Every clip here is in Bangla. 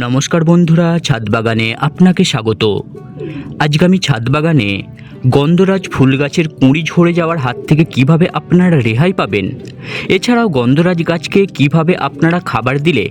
নমস্কার বন্ধুরা ছাদ বাগানে আপনাকে স্বাগত। আজকে আমি ছাদ বাগানে গন্ধরাজ ফুল গাছের কুঁড়ি ঝরে যাওয়ার হাত থেকে কীভাবে আপনারা রেহাই পাবেন? এছাড়াও গন্ধরাজ গাছকে কীভাবে আপনারা খাবার দিলে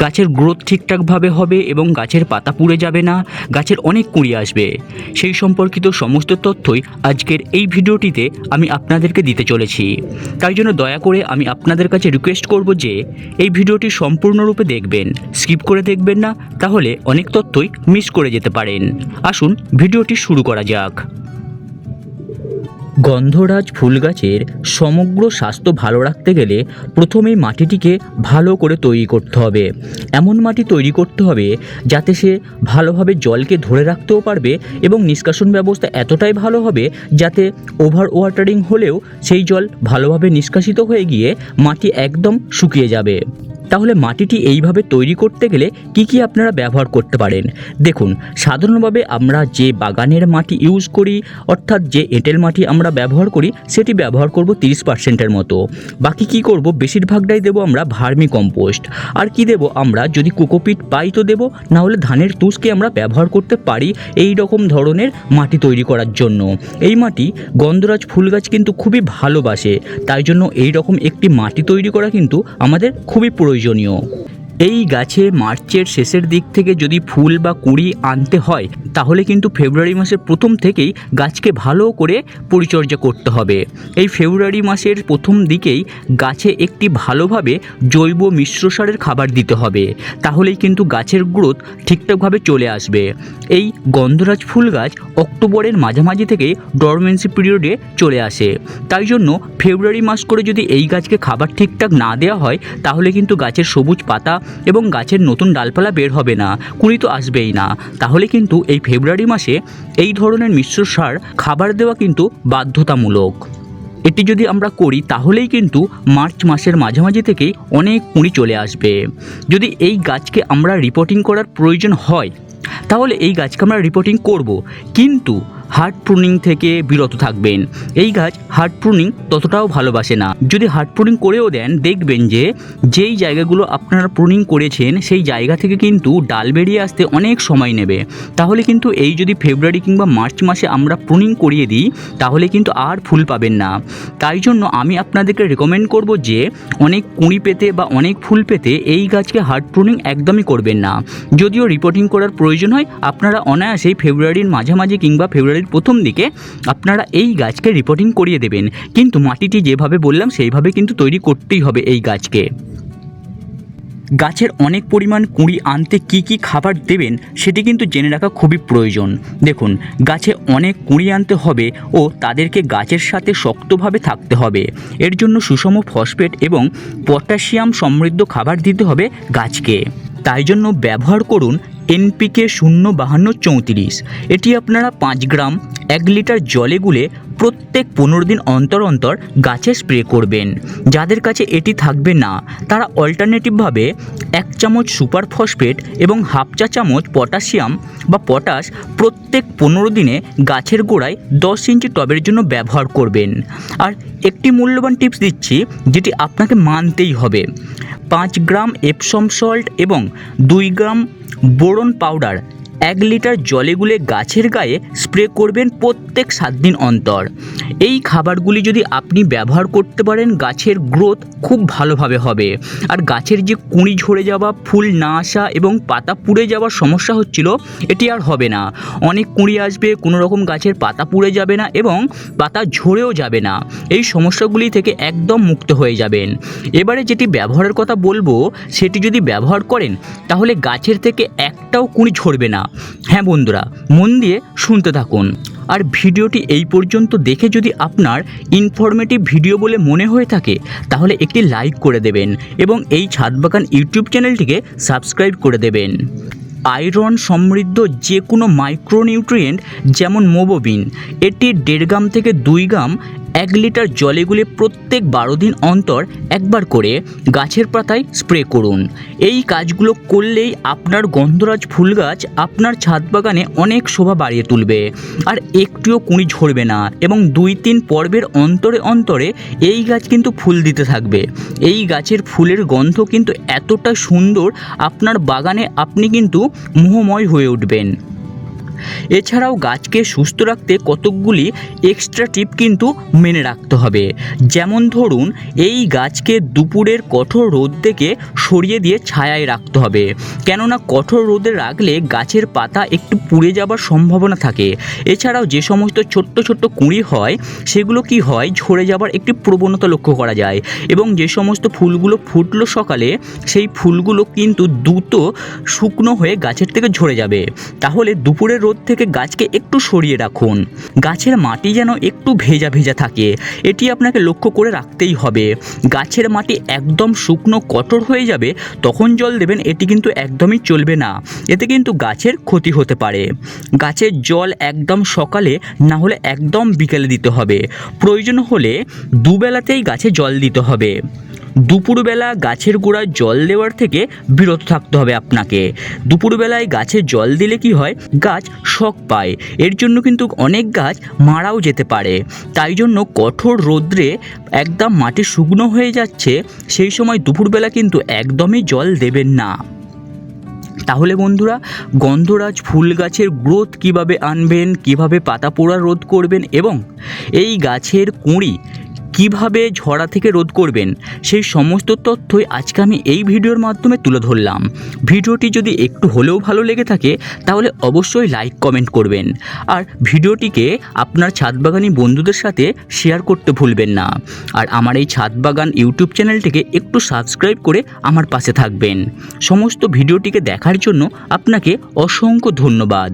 গাছের গ্রোথ ঠিকঠাকভাবে হবে এবং গাছের পাতা পুড়ে যাবে না, গাছের অনেক কুঁড়ি আসবে? সেই সম্পর্কিত সমস্ত তথ্যই আজকের এই ভিডিওটিতে আমি আপনাদেরকে দিতে চলেছি। তাই জন্য দয়া করে আমি আপনাদের কাছে রিকোয়েস্ট করব যে এই ভিডিওটি সম্পূর্ণরূপে দেখবেন। স্কিপ করে দেখবেন না, তাহলে অনেক তথ্যই মিস করে যেতে পারেন। আসুন ভিডিওটি শুরু করা যাক। গন্ধরাজ ফুল গাছের সমগ্র স্বাস্থ্য ভালো রাখতে গেলে প্রথমেই মাটিটিকে ভালো করে তৈরি করতে হবে। এমন মাটি তৈরি করতে হবে যাতে সে ভালোভাবে জলকে ধরে রাখতেও পারবে এবং নিষ্কাশন ব্যবস্থা এতটাই ভালো হবে যাতে ওভার ওয়াটারিং হলেও সেই জল ভালোভাবে নিষ্কাশিত হয়ে গিয়ে মাটি একদম শুকিয়ে যাবে। তাহলে মাটিটি এইভাবে তৈরি করতে গেলে কি কি আপনারা ব্যবহার করতে পারেন? দেখুন, সাধারণভাবে আমরা যে বাগানের মাটি ইউজ করি, অর্থাৎ যে এঁটেল মাটি আমরা ব্যবহার করি, সেটি ব্যবহার করব তিরিশ পার্সেন্টের মতো। বাকি কি করব? বেশিরভাগটাই দেবো আমরা ভার্মি কম্পোস্ট আর কি দেব আমরা? যদি কোকোপিট পাই তো দেবো, না হলে ধানের তুষকে আমরা ব্যবহার করতে পারি এই রকম ধরনের মাটি তৈরি করার জন্য। এই মাটি গন্ধরাজ ফুল গাছ কিন্তু খুবই ভালোবাসে, তাই জন্য এই রকম একটি মাটি তৈরি করা কিন্তু আমাদের খুবই প্রয়োজনীয়। এই গাছে মার্চের শেষের দিক থেকে যদি ফুল বা কুড়ি আনতে হয়, তাহলে কিন্তু ফেব্রুয়ারি মাসের প্রথম থেকেই গাছকে ভালো করে পরিচর্যা করতে হবে। এই ফেব্রুয়ারি মাসের প্রথম দিকেই গাছে একটি ভালোভাবে জৈব মিশ্র সারের খাবার দিতে হবে। তাহলেই কিন্তু গাছের গ্রোথ ঠিকঠাকভাবে চলে আসবে। এই গন্ধরাজ ফুল গাছ অক্টোবরের মাঝামাঝি থেকে ডরমেন্সি পিরিয়ডে চলে আসে। তাই জন্য ফেব্রুয়ারি মাস করে যদি এই গাছকে খাবার ঠিকঠাক না দেওয়া হয়, তাহলে কিন্তু গাছের সবুজ পাতা এবং গাছের নতুন ডালপালা বের হবে না, কুড়ি তো আসবেই না। তাহলে কিন্তু এই ফেব্রুয়ারি মাসে এই ধরনের মিশ্র সার খাবার দেওয়া কিন্তু বাধ্যতামূলক। এটি যদি আমরা করি, তাহলেই কিন্তু মার্চ মাসের মাঝামাঝি থেকেই অনেক কুঁড়ি চলে আসবে। যদি এই গাছকে আমরা রিপোর্টিং করার প্রয়োজন হয়, তাহলে এই গাছকে আমরা রিপোর্টিং করব। কিন্তু হার্ড প্রুনিং থেকে বিরত থাকবেন। এই গাছ হার্ড প্রুনিং ততটাও ভালোবাসে না। যদি হার্ড প্রুনিং করেও দেন, দেখবেন যে যেই জায়গাগুলো আপনারা প্রুনিং করেছেন, সেই জায়গা থেকে কিন্তু ডাল বেরিয়ে আসতে অনেক সময় নেবে। তাহলে কিন্তু এই যদি ফেব্রুয়ারি কিংবা মার্চ মাসে আমরা প্রুনিং করিয়ে দিই, তাহলে কিন্তু আর ফুল পাবেন না। তাই জন্য আমি আপনাদেরকে রেকমেন্ড করব যে অনেক কুঁড়ি পেতে বা অনেক ফুল পেতে এই গাছকে হার্ড প্রুনিং একদমই করবেন না। যদিও রিপোর্টিং করার প্রয়োজন হয়, আপনারা অনায়াসেই ফেব্রুয়ারির মাঝামাঝি কিংবা ফেব্রুয়ারির প্রথম দিকে আপনারা এই গাছকে রিপোর্টিং করিয়ে দেবেন। কিন্তু মাটিটি যেভাবে বললাম, সেইভাবে কিন্তু তৈরি করতেই হবে এই গাছকে। গাছের অনেক পরিমাণ কুঁড়ি আনতে কি কি খাবার দেবেন, সেটি কিন্তু জেনে রাখা খুবই প্রয়োজন। দেখুন, গাছে অনেক কুঁড়ি আনতে হবে ও তাদেরকে গাছের সাথে শক্তভাবে থাকতে হবে। এর জন্য সুষম ফসফেট এবং পটাশিয়াম সমৃদ্ধ খাবার দিতে হবে গাছকে। তাই জন্য ব্যবহার করুন এনপিকে শূন্য বাহান্ন চৌত্রিশ। এটি আপনারা পাঁচ গ্রাম এক লিটার জলে গুলে প্রত্যেক পনেরো দিন অন্তর অন্তর গাছে স্প্রে করবেন। যাদের কাছে এটি থাকবে না, তারা অল্টারনেটিভভাবে এক চামচ সুপার ফসফেট এবং হাফ চা চামচ পটাশিয়াম বা পটাশ প্রত্যেক পনেরো দিনে গাছের গোড়ায় দশ ইঞ্চি টবের জন্য ব্যবহার করবেন। আর একটি মূল্যবান টিপস দিচ্ছি, যেটি আপনাকে মানতেই হবে। পাঁচ গ্রাম এপসম সল্ট এবং দুই গ্রাম বোরন পাউডার এক লিটার জলে গুলে গাছের গায়ে স্প্রে করবেন প্রত্যেক সাত দিন অন্তর। এই খাবারগুলি যদি আপনি ব্যবহার করতে পারেন, গাছের গ্রোথ খুব ভালোভাবে হবে। আর গাছের যে কুঁড়ি ঝরে যাওয়া, ফুল না আসা এবং পাতা পুড়ে যাওয়ার সমস্যা হচ্ছিল, এটি আর হবে না। অনেক কুঁড়ি আসবে, কোনো রকম গাছের পাতা পুড়ে যাবে না এবং পাতা ঝরেও যাবে না। এই সমস্যাগুলি থেকে একদম মুক্ত হয়ে যাবেন। এবারে যেটি ব্যবহারের কথা বলব, সেটি যদি ব্যবহার করেন, তাহলে গাছের থেকে একটাও কুঁড়ি ঝরবে না। হ্যাঁ বন্ধুরা, মন দিয়ে শুনতে থাকুন। আর ভিডিওটি এই পর্যন্ত দেখে যদি আপনার ইনফরমেটিভ ভিডিও বলে মনে হয়ে থাকে, তাহলে একটি লাইক করে দেবেন এবং এই ছাদ বাগান ইউটিউব চ্যানেলটিকে সাবস্ক্রাইব করে দেবেন। আয়রন সমৃদ্ধ যে কোনো মাইক্রোনিউট্রিয়েন্ট যেমন মোবোবিন, এটি দেড় গ্রাম থেকে দুই গ্রাম এক লিটার জলে গুলে প্রত্যেক বারো দিন অন্তর একবার করে গাছের পাতায় স্প্রে করুন। এই কাজগুলো করলেই আপনার গন্ধরাজ ফুল গাছ আপনার ছাদ বাগানে অনেক শোভা বাড়িয়ে তুলবে। আর একটুও কুঁড়ি ঝরবে না এবং দুই তিন পর্বের অন্তরে অন্তরে এই গাছ কিন্তু ফুল দিতে থাকবে। এই গাছের ফুলের গন্ধ কিন্তু এতটা সুন্দর, আপনার বাগানে আপনি কিন্তু মোহময় হয়ে উঠবেন। এছাড়াও গাছকে সুস্থ রাখতে কতকগুলি এক্সট্রা টিপ কিন্তু মেনে রাখতে হবে। যেমন ধরুন, এই গাছকে দুপুরের কঠোর রোদ থেকে সরিয়ে দিয়ে ছায়ায় রাখতে হবে। কেননা কঠোর রোদে রাখলে গাছের পাতা একটু পুড়ে যাবার সম্ভাবনা থাকে। এছাড়াও যে সমস্ত ছোট্ট ছোট্ট কুঁড়ি হয়, সেগুলো কি হয়, ঝরে যাবার একটি প্রবণতা লক্ষ্য করা যায়। এবং যে সমস্ত ফুলগুলো ফুটলো সকালে, সেই ফুলগুলো কিন্তু দ্রুত শুকনো হয়ে গাছের থেকে ঝরে যাবে। তাহলে দুপুরের রোদ থেকে গাছকে একটু সরিয়ে রাখুন। গাছের মাটি যেন একটু ভেজা ভেজা থাকে। এটি আপনাকে লক্ষ্য করে রাখতেই হবে। গাছের মাটি একদম শুকনো কঠোর হয়ে যাবে, তখন জল দেবেন, এটি কিন্তু একদমই চলবে না। এতে কিন্তু গাছের ক্ষতি হতে পারে। গাছের জল একদম সকালে, না হলে একদম বিকেলে দিতে হবে। প্রয়োজন হলে দুবেলাতেই গাছে জল দিতে হবে। দুপুরবেলা গাছের গোড়ায় জল দেওয়ার থেকে বিরত থাকতে হবে আপনাকে। দুপুরবেলায় গাছে জল দিলে কি হয়? গাছ শখ পায়। এর জন্য কিন্তু অনেক গাছ মারাও যেতে পারে। তাই জন্য কঠোর রৌদ্রে একদম মাটি শুকনো হয়ে যাচ্ছে, সেই সময় দুপুরবেলা কিন্তু একদমই জল দেবেন না। তাহলে বন্ধুরা, গন্ধরাজ ফুল গাছের গ্রোথ কীভাবে আনবেন, কীভাবে পাতা পোড়া রোধ করবেন এবং এই গাছের কুঁড়ি কীভাবে ঝরা থেকে রোধ করবেন, সেই সমস্ত তথ্যই আজকে আমি এই ভিডিওর মাধ্যমে তুলে ধরলাম। ভিডিওটি যদি একটু হলেও ভালো লেগে থাকে, তাহলে অবশ্যই লাইক, কমেন্ট করবেন। আর ভিডিওটিকে আপনার ছাদ বাগানি বন্ধুদের সাথে শেয়ার করতে ভুলবেন না। আর আমার এই ছাদ বাগান ইউটিউব চ্যানেলটিকে একটু সাবস্ক্রাইব করে আমার পাশে থাকবেন। সমস্ত ভিডিওটিকে দেখার জন্য আপনাকে অসংখ্য ধন্যবাদ।